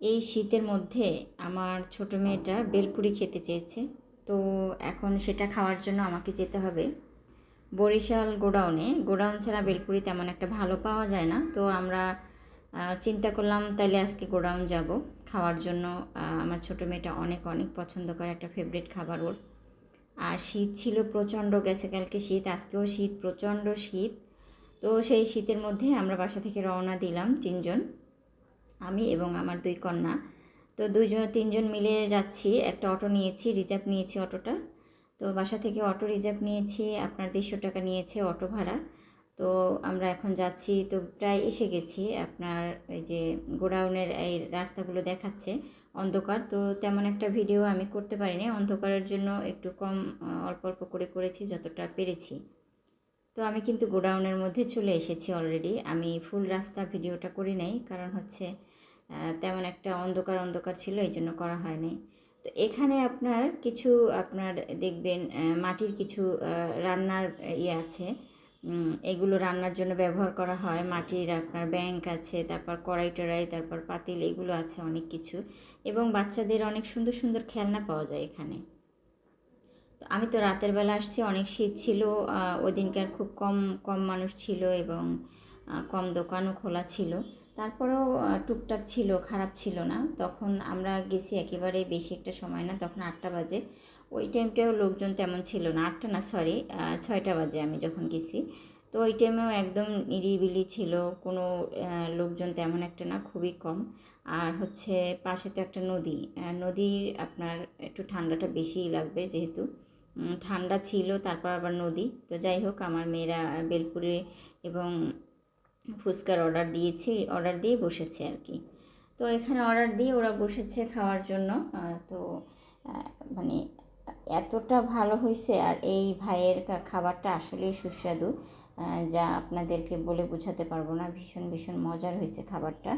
এই শীতের মধ্যে আমার ছোট মেয়েটা বেলপুরি খেতে চেয়েছে। তো এখন সেটা খাওয়ার জন্য আমাকে যেতে হবে। বরিশাল গোডাউনে, গোডাউন ছাড়া বেলপুরি তেমন একটা ভালো পাওয়া যায় না। তো আমরা চিন্তা করলাম তাহলে আজকে গোডাউন যাব। খাওয়ার জন্য আমার ছোট মেয়েটা অনেক অনেক পছন্দ করে একটা ফেভারিট খাবার ওর। আর শীত ছিল প্রচণ্ড, গেছে কালকে শীত, আজকেও শীত, প্রচণ্ড শীত। তো সেই শীতের মধ্যে আমরা বাসা থেকে রওনা দিলাম তিনজন। আমি এবং আমার দুই কন্যা। তো দুইজন, তিনজন মিলে যাচ্ছি, একটা অটো নিয়েছি, রিজার্ভ নিয়েছি অটোটা। তো বাসা থেকে অটো রিজার্ভ নিয়েছি, আপনার দেড়শো টাকা নিয়েছে অটো ভাড়া। তো আমরা এখন যাচ্ছি, তো প্রায় এসে গেছি, আপনার এই যে গোডাউনের এই রাস্তাগুলো দেখাচ্ছে অন্ধকার। তো তেমন একটা ভিডিও আমি করতে পারিনি, অন্ধকারের জন্য একটু কম অল্প অল্প করে করেছি, যতটা পেরেছি। তো আমি কিন্তু গোডাউনের মধ্যে চলে এসেছি অলরেডি আমি ফুল রাস্তা ভিডিওটা করি নাই, কারণ হচ্ছে তেমন একটা অন্ধকার অন্ধকার ছিল এই জন্য করা হয়নি। তো এখানে আপনার কিছু আপনার দেখবেন মাটির কিছু রান্নার ইয়ে আছে। এগুলো রান্নার জন্য ব্যবহার করা হয়। মাটির আপনার ব্যাংক আছে তারপর কড়াই টড়াই তারপর পাতিল এগুলো আছে অনেক কিছু। এবং বাচ্চাদের অনেক সুন্দর সুন্দর খেলনা পাওয়া যায় এখানে। তো আমি তো রাতের বেলা আসছি অনেক শীত ছিল আহ, ওই দিনকার খুব কম কম মানুষ ছিল এবং কম দোকানও খোলা ছিল। তারপরেও টুকটাক ছিল, খারাপ ছিল না। তখন আমরা গেছি একেবারে বেশি একটা সময় না, তখন আটটা বাজে। ওই টাইমটাও লোকজন তেমন ছিল না, আটটা না সরি ছয়টা বাজে আমি যখন গেছি। তো ওই টাইমেও একদম নিরিবিলি ছিল, কোনো লোকজন তেমন একটা না, খুবই কম। আর হচ্ছে পাশে তো একটা নদী নদীর আপনার একটু ঠান্ডাটা বেশিই লাগবে যেহেতু। ঠান্ডা ছিল, তারপর আবার নদী। তো যাই হোক, আমার মেয়েরা বেলপুরে এবং ফুচকার অর্ডার দিয়েছি অর্ডার দিয়ে বসেছে আর কি। তো এখানে অর্ডার দিয়ে ওরা বসেছে খাওয়ার জন্য। তো মানে এতটা ভালো হয়েছে আর এই ভাইয়ের খাবারটা আসলেই সুস্বাদু। যা আপনাদেরকে বলে বোঝাতে পারব না, ভীষণ ভীষণ মজার হয়েছে খাবারটা।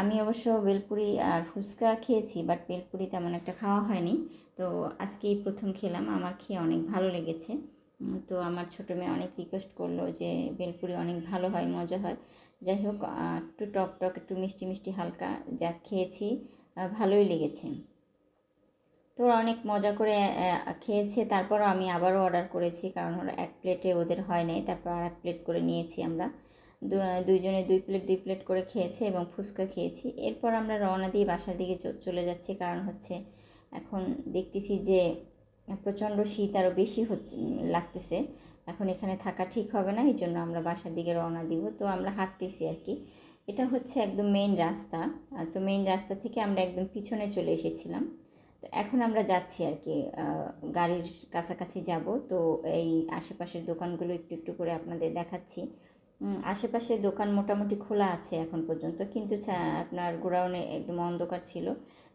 আমি অবশ্য বেলপুরি আর ফুচকা খেয়েছি, বাট বেলপুরি তেমন একটা খাওয়া হয়নি। তো আজকেই প্রথম খেলাম, আমার খেয়ে অনেক ভালো লেগেছে। তো আমার ছোটো মেয়ে অনেক রিকোয়েস্ট করল যে, বেলপুরি অনেক ভালো হয়, মজা হয়। যাই হোক একটু টক টক, একটু মিষ্টি মিষ্টি হালকা যা খেয়েছি ভালোই লেগেছে। তো অনেক মজা করে খেয়েছে। তারপর আমি আবারও অর্ডার করেছি, কারণ ওরা এক প্লেটে ওদের হয় নাই। তারপর আর এক প্লেট করে নিয়েছি আমরা। দুইজনে দুই প্লেট দুই প্লেট করে খেয়েছে এবং ফুচকা খেয়েছি। এরপর আমরা রওনা দিয়ে বাসার দিকে চলে যাচ্ছি। কারণ হচ্ছে, এখন দেখতেছি যে প্রচণ্ড শীত আরও বেশি হচ্ছে লাগতেছে। এখন এখানে থাকা ঠিক হবে না এই জন্য আমরা বাসার দিকে রওনা দিব। তো আমরা হাঁটতেছি আর কি। এটা হচ্ছে একদম মেইন রাস্তা। আহ, তো মেইন রাস্তা থেকে আমরা একদম পিছনে চলে এসেছিলাম। তো এখন আমরা যাচ্ছি আর কি গাড়ির কাছাকাছি যাব। তো এই আশেপাশের দোকানগুলো একটু একটু করে আপনাদের দেখাচ্ছি। আশেপাশে দোকান মোটামুটি খোলা আছে এখন পর্যন্ত। কিন্তু আপনার গোডাউনে একদম অন্ধকার ছিল।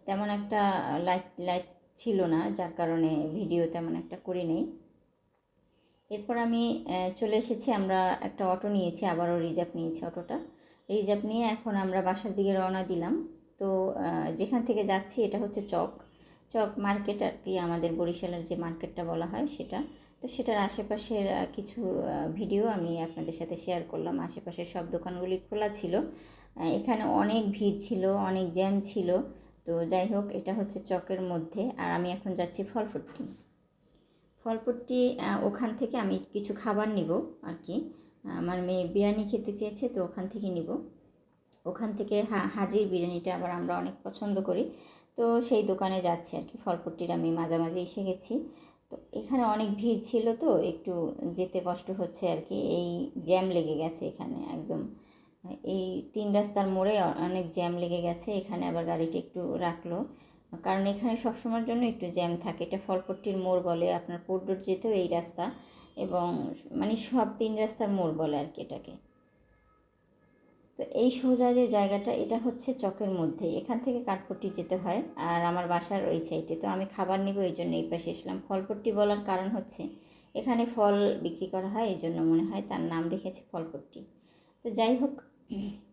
তেমন একটা লাইট লাইট ছিল না, যার কারণে ভিডিও তেমন একটা করি নেই। এরপর আমি চলে এসেছি, আমরা একটা অটো নিয়েছি, আবারও রিজার্ভ নিয়েছি অটোটা রিজার্ভ নিয়ে এখন আমরা বাসার দিকে রওনা দিলাম। তো যেখান থেকে যাচ্ছি, এটা হচ্ছে চক। চক মার্কেট আর কি, আমাদের বরিশালের যে মার্কেটটা বলা হয় সেটা। তো সেটার আশেপাশের কিছু ভিডিও আমি আপনাদের সাথে শেয়ার করলাম। আশেপাশের সব দোকানগুলি খোলা ছিল। এখানে অনেক ভিড় ছিল, অনেক জ্যাম ছিল। তো যাই হোক এটা হচ্ছে চকের মধ্যে আর আমি এখন যাচ্ছি ফলপট্টি আহ, ওখান থেকে আমি কিছু খাবার নিব আর কি। আমার মেয়ে বিরিয়ানি খেতে চেয়েছে তো ওখান থেকে নিব। ওখান থেকে হাজির বিরিয়ানিটা আবার আমরা অনেক পছন্দ করি। তো সেই দোকানে যাচ্ছি আর কি ফলপট্টির আমি মাঝামাঝি এসে গেছি। তো এখানে অনেক ভিড় ছিল তো একটু যেতে কষ্ট হচ্ছে আর কি। এই জ্যাম লেগে গেছে এখানে একদম। এই তিন রাস্তার মোড়ে অনেক জ্যাম লেগে গেছে, এখানে আবার গাড়িটা একটু রাখল। কারণ এখানে সবসময়ের জন্য একটু জ্যাম থাকে, এটা ফলপট্টির মোড় বলে, আপনার পোর্ডোর যেতেও এই রাস্তা এবং মানে সব তিন রাস্তার মোড় বলে আর কি এটাকে। তো এই সোজা যে জায়গাটা, এটা হচ্ছে চকের মধ্যে, এখান থেকে কাঠপট্টি যেতে হয় আর আমার বাসার ওই সাইডে। তো আমি খাবার নিব, এই জন্য এই পাশে এসলাম। ফলপট্টি বলার কারণ হচ্ছে, এখানে ফল বিক্রি করা হয়, এই জন্য মনে হয় তার নাম রেখেছে ফলপট্টি। তো যাই হোক Mm-hmm.